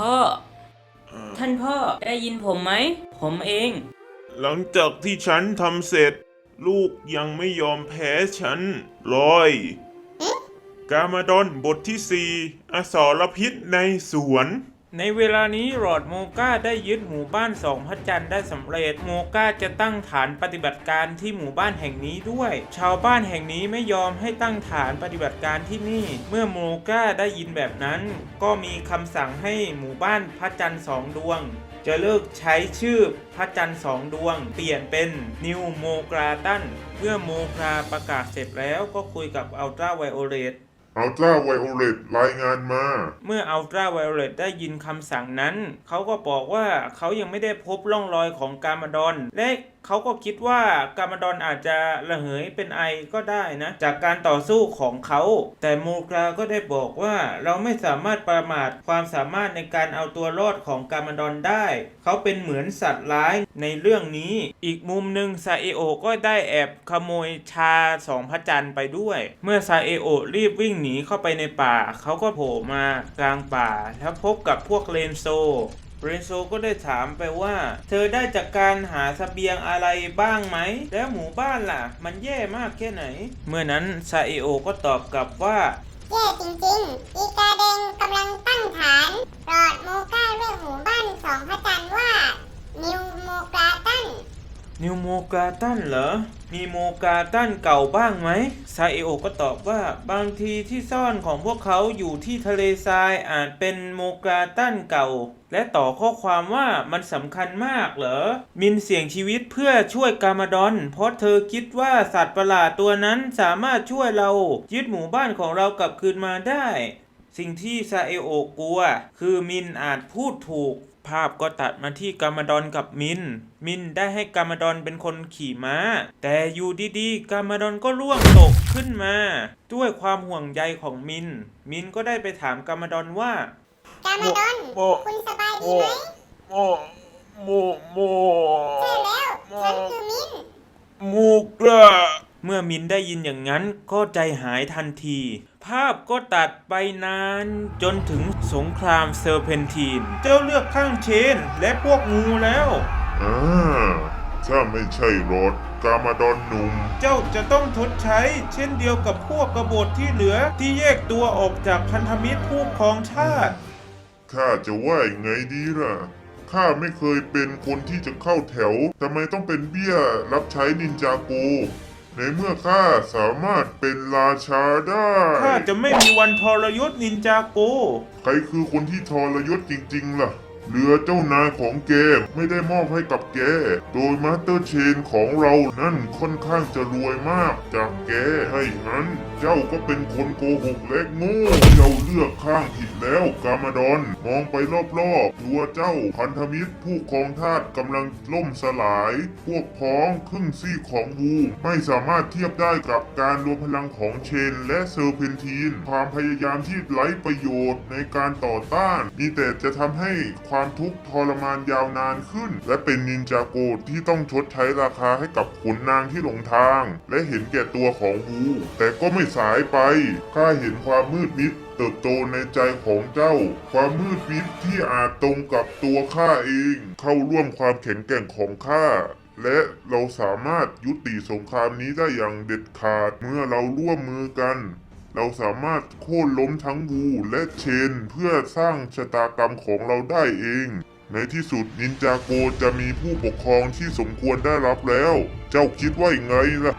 พ่อ ท่านพ่อได้ยินผมไหม ผมเอง หลังจากที่ฉันทำเสร็จ ลูกยังไม่ยอมแพ้ฉันลอย กามาดอนบทที่สี่อสรพิษในสวน ในเวลานี้หลอร์ดโมกาได้ยึดหมู่บ้านสองพระจันทร์ได้สำเร็จ โมกาจะตั้งฐานปฏิบัติการที่หมู่บ้านแห่งนี้ด้วย ชาวบ้านแห่งนี้ไม่ยอมให้ตั้งฐานปฏิบัติการที่นี่ เมื่อโมกาได้ยินแบบนั้น ก็มีคำสั่งให้หมู่บ้านพระจันทร์สองดวง จะเลิกใช้ชื่อพระจันทร์สองดวง เปลี่ยนเป็นนิวโมกราตันเมื่อโมกราประกาศเสร็จแล้วก็คุยกับอัลตราไวโอเลต อัลตราไวโอเลตรายงานมา เมื่ออัลตราไวโอเลตได้ยินคำสั่งนั้น เขาก็บอกว่าเขายังไม่ได้พบร่องรอยของกามาดอน และเขาก็คิดว่ากามาดอนอาจจะระเหยเป็นไอก็ได้นะ จากการต่อสู้ของเขา แต่โมกราก็ได้บอกว่าเราไม่สามารถประมาทความสามารถในการเอาตัวรอดของกามาดอนได้ เขาเป็นเหมือนสัตว์ร้ายในเรื่องนี้ อีกมุมหนึ่งซาเอโอก็ได้แอบขโมยชาสองพระจันทร์ไปด้วย เมื่อซาเอโอรีบวิ่งหนีเข้าไปในป่า เขาก็โผล่มากลางป่าแล้วพบกับพวกเรนโซ เรนโซก็ได้ถามไปว่า เธอได้จากการหาสเสบียงอะไรบ้างไหม แล้วหมู่บ้านล่ะ มันแย่มากแค่ไหน เมื่อนั้นซาเอโอก็ตอบกลับว่าแย่จริงๆ อีกาเดงกำลังตั้งฐานรอดโมก้าเรียกหมู่บ้านสองพระจันทร์ว่า นิวโมกาตัน นิวโมกาตันเหรอ มีโมกาตันเก่าบ้างไหมซาเอโอก็ตอบว่าบางทีที่ซ่อนของพวกเขาอยู่ที่ทะเลทรายอาจเป็นโมกาตันเก่า และต่อข้อความว่ามันสำคัญมากเหรอ มินเสี่ยงชีวิตเพื่อช่วยกามาดอน เพราะเธอคิดว่าสัตว์ประหลาดตัวนั้นสามารถช่วยเรายึดหมู่บ้านของเรากลับคืนมาได้ สิ่งที่ซาเอโอกลัว คือมินอาจพูดถูก ภาพก็ตัดมาที่กามาดอนกับมิน มินได้ให้กามาดอนเป็นคนขี่ม้า แต่อยู่ดีๆ กามาดอนก็ร่วงตกขึ้นมา ด้วยความห่วงใยของมิน มินก็ได้ไปถามกามาดอนว่า กามาดอนโมคุณสบายดีไหมโมโมโมใช่แล้วฉันคือมินมูกระ เมื่อมินได้ยินอย่างนั้นก็ใจหายทันที ภาพก็ตัดไปนานจนถึงสงครามเซอร์เพนทีน เจ้าเลือกข้างเชนและพวกงูแล้ว อ่าถ้าไม่ใช่รถกามาดอนหนุ่ม เจ้าจะต้องทดใช้ เช่นเดียวกับพวกกบฏที่เหลือที่แยกตัวออกจากพันธมิตรผู้ครองชาติ ข้าจะว่ายังไงดีล่ะ ข้าไม่เคยเป็นคนที่จะเข้าแถว ทำไมต้องเป็นเบี้ยรับใช้นินจาโก ในเมื่อข้าสามารถเป็นราชาได้ ข้าจะไม่มีวันทรยศนินจาโก ใครคือคนที่ทรยศจริงๆล่ะ เรือเจ้านายของแกไม่ได้มอบให้กับแก โดยมาสเตอร์เชนของเรานั่นค่อนข้างจะรวยมากจากแกให้นั้น เจ้าก็เป็นคนโกหกและโง่เจ้าเลือกข้างผิดแล้วกามาดอน มองไปรอบๆตัวเจ้าพันธมิตรผู้ครองทาสกำลังล่มสลาย พวกพ้องครึ่งซี่ของวูไม่สามารถเทียบได้กับการรวมพลังของเชนและเซอร์เพนทีน ความพยายามที่ไร้ประโยชน์ในการต่อต้าน มีแต่จะทำให้ความทุกข์ทรมานยาวนานขึ้น และเป็นนินจาโกที่ต้องชดใช้ราคาให้กับขุนนางที่หลงทาง และเห็นแก่ตัวของวูแต่ก็ไม่สายไป ข้าเห็นความมืดมิดเติบโตในใจของเจ้า ความมืดมิดที่อาจตรงกับตัวข้าเอง เข้าร่วมความแข็งแกร่งของข้าและเราสามารถยุติสงครามนี้ได้อย่างเด็ดขาดเมื่อเราร่วมมือกัน เราสามารถโค่นล้มทั้งวูและเชนเพื่อสร้างชะตากรรมของเราได้เอง ในที่สุดนินจาโกจะมีผู้ปกครองที่สมควรได้รับแล้ว เจ้าคิดว่าอย่างไงล่ะ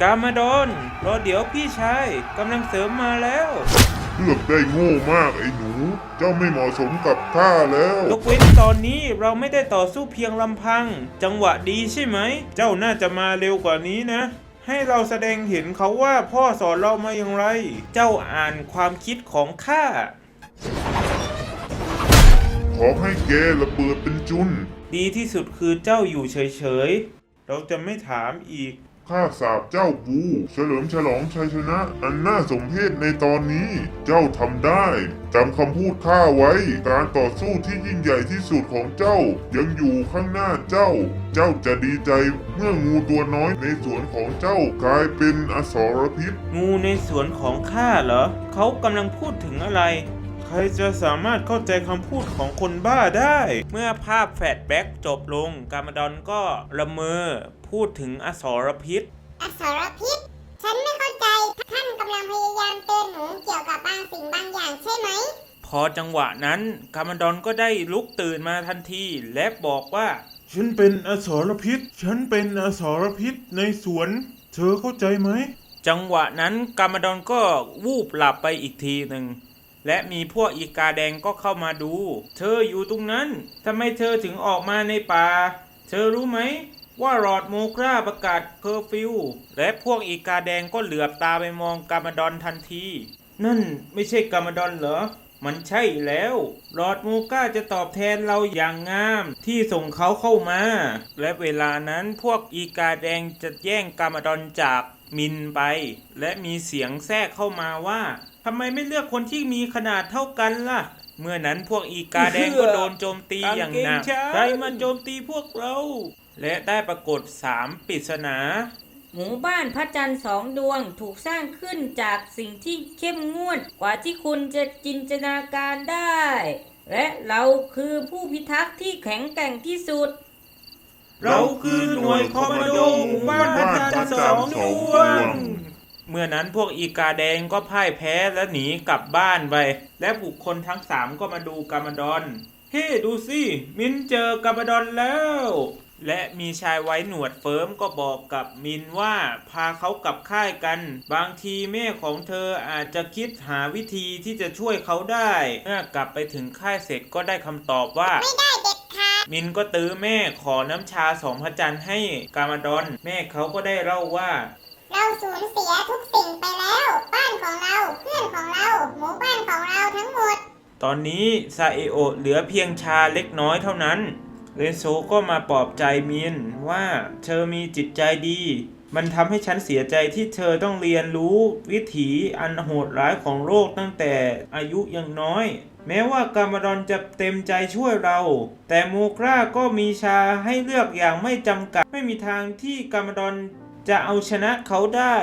กามาดอนรอเดี๋ยวพี่ชายกำลังเสริมมาแล้วเลือกได้โง่มากไอ้หนู เจ้าไม่เหมาะสมกับข้าแล้วยกเว้นตอนนี้เราไม่ได้ต่อสู้เพียงลำพัง จังหวะดีใช่ไหม เจ้าน่าจะมาเร็วกว่านี้นะ ให้เราแสดงเห็นเขาว่าพ่อสอนเรามาอย่างไร เจ้าอ่านความคิดของข้าขอให้แกระเบิดเป็นจุน ดีที่สุดคือเจ้าอยู่เฉยๆ เราจะไม่ถามอีก ข้าสาบเจ้าบู เฉลิมฉลองชัยชนะ อันน่าสมเพชในตอนนี้ เจ้าทำได้จำคำพูดข้าไว้ การต่อสู้ที่ยิ่งใหญ่ที่สุดของเจ้า ยังอยู่ข้างหน้าเจ้า เจ้าจะดีใจเมื่องูตัวน้อยในสวนของเจ้ากลายเป็นอสรพิษ งูในสวนของข้าเหรอ เขากำลังพูดถึงอะไร ใครจะสามารถเข้าใจคำพูดของคนบ้าได้ เมื่อภาพแฟลชแบ็กจบลงกามาดอนก็ละเมอ พูดถึงอสรพิษ อสรพิษ ฉันไม่เข้าใจ ท่านกำลังพยายามเตือนหนูเกี่ยวกับบางสิ่งบางอย่างใช่ไหม พอจังหวะนั้นกามาดอนก็ได้ลุกตื่นมาทันทีและบอกว่า ฉันเป็นอสรพิษ ฉันเป็นอสรพิษในสวน เธอเข้าใจไหม จังหวะนั้นกามาดอนก็วูบหลับไปอีกทีหนึ่งและมีพวกอีกาแดงก็เข้ามาดู เธออยู่ตรงนั้น ทำไมเธอถึงออกมาในป่า เธอรู้ไหม ว่าหลอดโมคราประกาศเคอร์ฟิวและพวกอีกาแดงก็เหลือบตาไปมองกามาดอนทันที นั่นไม่ใช่กามาดอนเหรอ มันใช่แล้วหลอดโมก้าจะตอบแทนเราอย่างงามที่ส่งเขาเข้ามา และเวลานั้นพวกอีกาแดงจะแย่งกามาดอนจากมินไป และมีเสียงแทรกเข้ามาว่าทำไมไม่เลือกคนที่มีขนาดเท่ากันล่ะ เมื่อนั้นพวกอีกาแดงก็โดนโจมตีอย่างหนักใครมาโจมตีพวกเรา และได้ปรากฏสามปริศนา หมู่บ้านพระจันทร์สองดวงถูกสร้างขึ้นจากสิ่งที่เข้มงวดกว่าที่คุณจะจินตนาการได้ และเราคือผู้พิทักษ์ที่แข็งแกร่งที่สุด เราคือหน่วยคอมมานโดหมู่บ้านพระจันทร์สองดวง เมื่อนั้นพวกอีกาแดงก็พ่ายแพ้และหนีกลับบ้านไป และบุคคลทั้งสามก็มาดูกามาดอน เฮ้ ดูสิ มินเจอกามาดอนแล้ว และมีชายไว้หนวดเฟิร์มก็บอกกับมินว่าพาเขากลับค่ายกัน บางทีแม่ของเธออาจจะคิดหาวิธีที่จะช่วยเขาได้ เมื่อกลับไปถึงค่ายเสร็จก็ได้คำตอบว่าไม่ได้เด็ดขาดมินก็ตื้อแม่ขอน้ำชาสองพระจันทร์ให้กามาดอนแม่เขาก็ได้เล่าว่าเราสูญเสียทุกสิ่งไปแล้ว บ้านของเราเพื่อนของเราหมู่บ้านของเราทั้งหมด ตอนนี้ซาเอโอะเหลือเพียงชาเล็กน้อยเท่านั้น เรนโซก็มาปลอบใจมินว่าเธอมีจิตใจดี มันทำให้ฉันเสียใจที่เธอต้องเรียนรู้วิถีอันโหดร้ายของโลกตั้งแต่อายุยังน้อย แม้ว่ากามาดอนจะเต็มใจช่วยเรา แต่โมคราก็มีชาให้เลือกอย่างไม่จำกัด ไม่มีทางที่กามาดอนจะเอาชนะเขาได้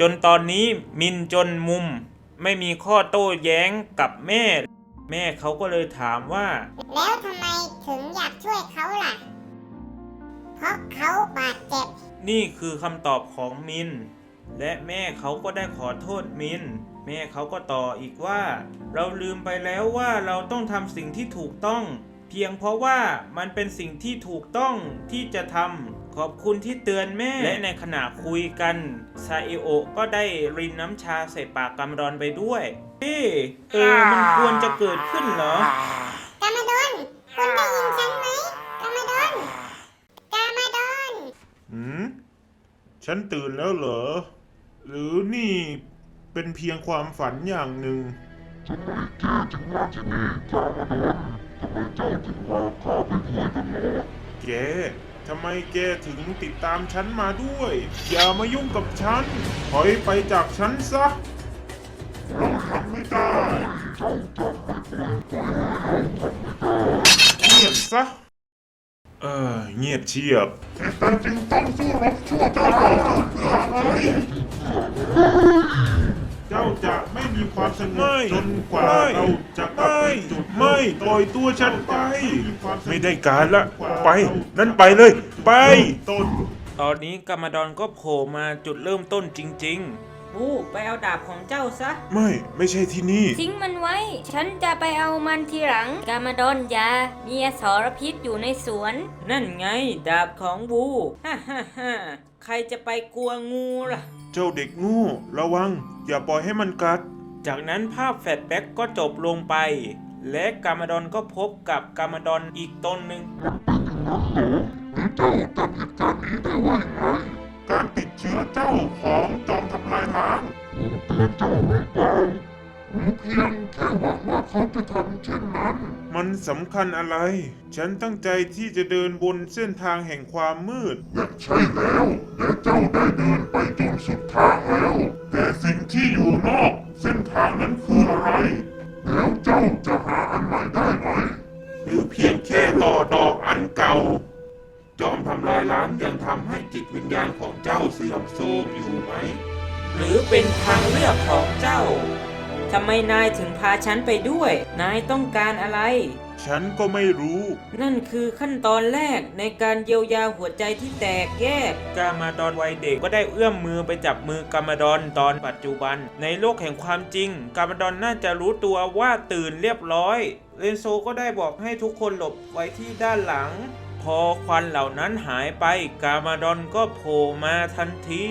จนตอนนี้มินจนมุม ไม่มีข้อโต้แย้งกับแม่ แม่เขาก็เลยถามว่า แล้วทำไมถึงอยากช่วยเขาล่ะ เพราะเขาบาดเจ็บ นี่คือคำตอบของมิน และแม่เขาก็ได้ขอโทษมิน แม่เขาก็ต่ออีกว่า เราลืมไปแล้วว่าเราต้องทำสิ่งที่ถูกต้อง เพียงเพราะว่ามันเป็นสิ่งที่ถูกต้องที่จะทำขอบคุณที่เตือนแม่ และในขณะคุยกันซาเอโอะก็ได้รินน้ำชาใส่ปากกำรอนไปด้วยเอ๊ะเออมันควรจะเกิดขึ้นเหรอกามาดอนคุณได้ยินฉันไหมกามาดอนกามาดอนหืมฉันตื่นแล้วเหรอ หรือนี่เป็นเพียงความฝันอย่างหนึ่ง แกทำไมแกถึงติดตามฉันมาด้วย อย่ามายุ่งกับฉัน ถอยไปจากฉันซะเราทำไม่ได้เงียบซะ เออเงียบเชียบแต่จึงต้องสู้รบชั่วเจ้าเจ้าจะไม่มีความสงบจนกว่าเราจะกลับไปจุดไม่ปล่อยตัวฉันไป ไม่ได้การละ ไป นั่นไปเลย ไป ต้น ตอนนี้กามาดอนก็โผล่มาจุดเริ่มต้นจริง บูไปเอาดาบของเจ้าซะไม่ไม่ใช่ที่นี่ ทิ้งมันไว้ ฉันจะไปเอามันทีหลัง กามาดอนยา มีอสรพิษอยู่ในสวน นั่นไง ดาบของบู ฮ่าฮ่าฮ่าใครจะไปกลัวงูล่ะ เจ้าเด็กโงูระวัง อย่าปล่อยให้มันกัดๆจากนั้นภาพแฟลชแบ็กก็จบลงไป และกามาดอนก็พบกับกามาดอนอีกตนหนึ่งการติดเชื้อเจ้าของจอมทำลายล้าง ผมเพียงแค่หวังว่าเขาจะทำเช่นนั้น มันสำคัญอะไร ฉันตั้งใจที่จะเดินบนเส้นทางแห่งความมืด และใช่แล้วและเจ้าได้เดินไปจนสุดทางแล้ว แต่สิ่งที่อยู่นอก เส้นทางนั้นคืออะไร แล้วเจ้าจะหาอันใหม่ได้ไหม หรือเพียงแค่ต่อดอกอันเก่า จอมทำลายล้างยังทำให้จิตวิญญาณของเจ้าเสื่อมโทรมอยู่ไหม หรือเป็นทางเลือกของเจ้า ทำไมนายถึงพาฉันไปด้วย นายต้องการอะไร ฉันก็ไม่รู้ นั่นคือขั้นตอนแรกในการเยียวยาหัวใจที่แตกแยก กามาดอนวัยเด็กก็ได้เอื้อมมือไปจับมือกามาดอนตอนปัจจุบัน ในโลกแห่งความจริง กามาดอนน่าจะรู้ตัวว่าตื่นเรียบร้อย เรนโซก็ได้บอกให้ทุกคนหลบไว้ที่ด้านหลัง พอควันเหล่านั้นหายไป กามาดอนก็โผล่มาทันที